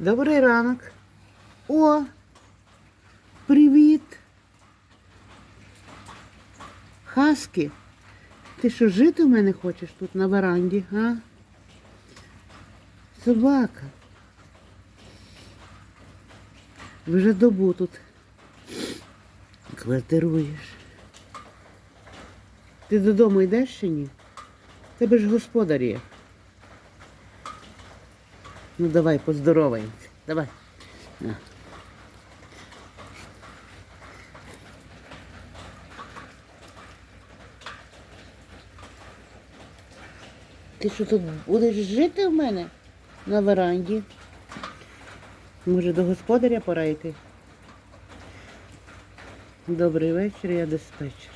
Добрий ранок. О! Привіт! Хаскі, ти що жити в мене хочеш тут на веранді, а? Собака. Вже добу тут квартируєш. Ти додому йдеш чи ні? Тебе ж господар є. Ну давай, поздороваємося. Давай. На. Ти що тут будеш жити в мене на веранді? Може до господаря пора йти? Добрий вечір, я диспетчер.